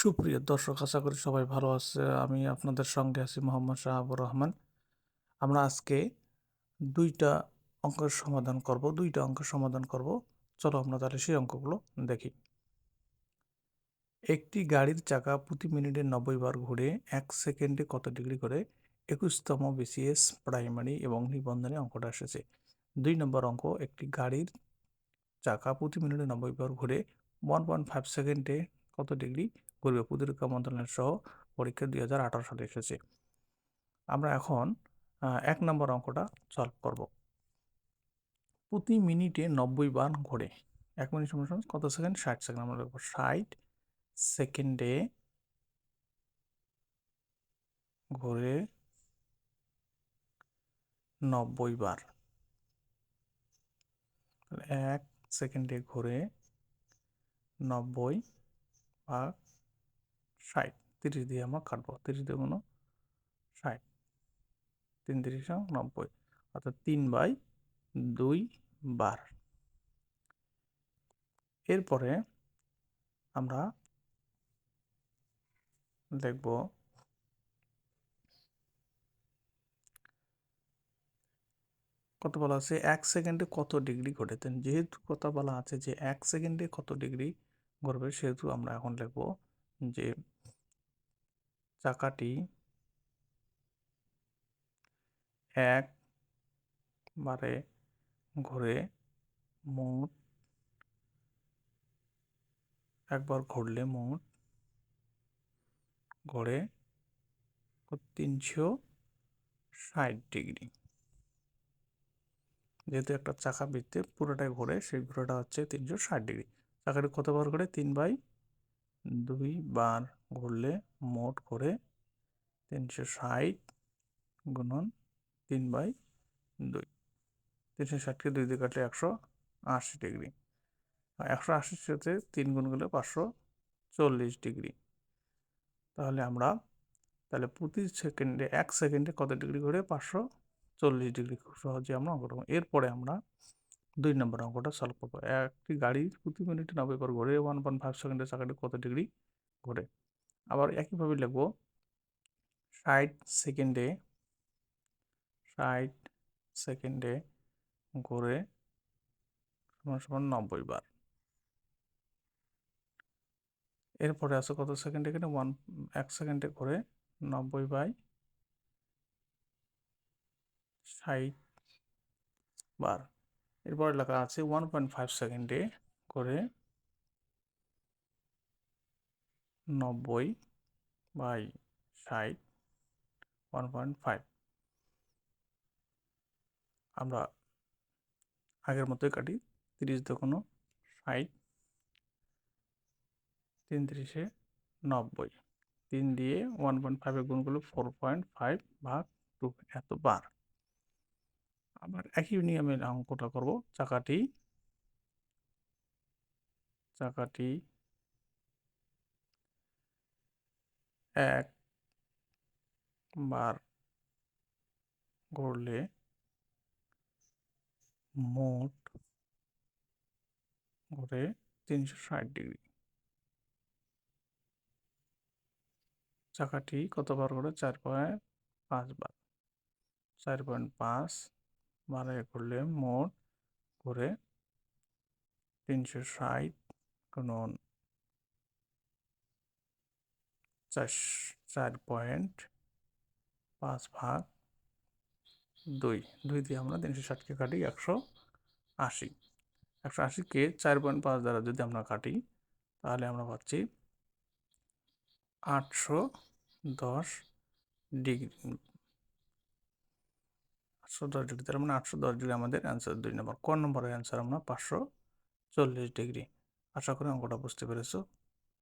সুপ্রিয় দর্শক, আশা করি সবাই ভালো আছে। আমি আপনাদের সঙ্গে আছি মোহাম্মদ শাহাবুর রহমান। আমরা আজকে দুইটা অঙ্কের সমাধান করব, দুইটা অঙ্কের সমাধান করব। চলো আমরা তাহলে সেই অঙ্কগুলো দেখি। একটি গাড়ির চাকা প্রতি মিনিটে নব্বই বার ঘুরে এক সেকেন্ডে কত ডিগ্রি করে? একুশতম বিসিএস প্রাইমারি এবং নিবন্ধনে অঙ্কটা এসেছে। দুই নম্বর অঙ্ক, একটি গাড়ির চাকা প্রতি মিনিটে নব্বই বার ঘুরে ওয়ান পয়েন্ট ফাইভ সেকেন্ডে কত ডিগ্রি? ঘুরবে প্রতিরক্ষা মন্ত্রণালয় সহ পরীক্ষা দুই হাজার আঠারো সালে এসেছে। আমরা এখন এক নম্বর অঙ্কটা সলভ করব। প্রতি মিনিটে নব্বই বার ঘোরে। এক মিনিট সময় কত সেকেন্ড? ষাট সেকেন্ড। আমরা লিখব ষাট সেকেন্ডে ঘুরে নব্বই বার। এক সেকেন্ডে ঘোরে নব্বই ভাগ ষাট, তিরিশ দিয়ে আমরা কাটবো। তিরিশ দিয়ে কোনো ষাট। তিন তিরিশ নব্বই। অর্থাৎ তিন বাই দুই বার। এরপরে আমরা দেখব কত বলা আছে? এক সেকেন্ডে কত ডিগ্রি ঘটেতেন যেহেতু কথা বলা আছে যে এক সেকেন্ডে কত ডিগ্রি ঘটবে, সেহেতু আমরা এখন লিখব যে চাকাটি একবারে ঘুরে মোট একবার ঘুরলে মোট ঘোরে তিনশো ষাট ডিগ্রি। যেহেতু একটা চাকা বৃত্তে পুরোটাই ঘোরে, সেই ঘোরাটা হচ্ছে তিনশো ষাট ডিগ্রি। চাকাটি কতবার করে তিন বাই দুই বার ঘুরলে মোট করে তিনশো ষাট গুণন তিন বাই দুই। তিনশো ষাটকে দুই দিয়ে কাটলে একশো আশি ডিগ্রি। একশো আশির সাথে তিন গুণ গেলে পাঁচশো চল্লিশ ডিগ্রি। তাহলে আমরা, তাহলে প্রতি সেকেন্ডে, এক সেকেন্ডে কত ডিগ্রি করে পাঁচশো চল্লিশ ডিগ্রি খুব সহজে আমরা অঙ্ক করব। এরপরে আমরা দুই নম্বর অঙ্কটা সলভ করব। একটি গাড়ি প্রতি মিনিটে নব্বই বার ঘোরে ওয়ান পয়েন্ট ফাইভ সেকেন্ডে চাকাটি কত ডিগ্রি ঘোরে? আবার একইভাবে লিখব, ষাট সেকেন্ডে ষাট সেকেন্ডে ঘুরে সমান সমান নব্বই বার। এরপরে আছে কত সেকেন্ড এখানে? ওয়ান এক সেকেন্ডে ঘুরে নব্বই বাই ষাট বার। এরপরে লেখা আছে ওয়ান পয়েন্ট ফাইভ সেকেন্ডে করে নব্বই বাই ষাট ওয়ান পয়েন্ট ফাইভ আমরা আগের মতোই কাটি, তিরিশ কোনো ষাট, তিন তিরিশে নব্বই। তিন দিয়ে ওয়ান পয়েন্ট ফাইভে গুণ করলে ফোর পয়েন্ট ফাইভ ভাগ টু এত বার। আবার একই নিয়মে অঙ্কটা করব। চাকাটি চাকাটি, এক বার ঘুরলে মোট ঘুরে তিনশো ষাট ডিগ্রি। চাকাটি কতবার করে চার পয়েন্ট পাঁচ বার। চার পয়েন্ট পাঁচ বারে করলে মোট করে তিনশো ষাট গুণন চার চার পয়েন্ট পাঁচ ভাগ দুই। দুই দিয়ে আমরা তিনশো ষাটকে কাটি একশো আশি। একশো আশিকে চার পয়েন্ট পাঁচ দ্বারা যদি আমরা কাটি, তাহলে আমরা পাচ্ছি আটশো দশ ডিগ্রি। আটশো দশ ডিগ্রি, তার মানে আটশো দশ ডিগ্রি আমাদের অ্যান্সার দুই নম্বর। ক নম্বরের অ্যান্সার আমরা পাঁচশো চল্লিশ ডিগ্রি। আশা করি অঙ্কটা বুঝতে পেরেছ।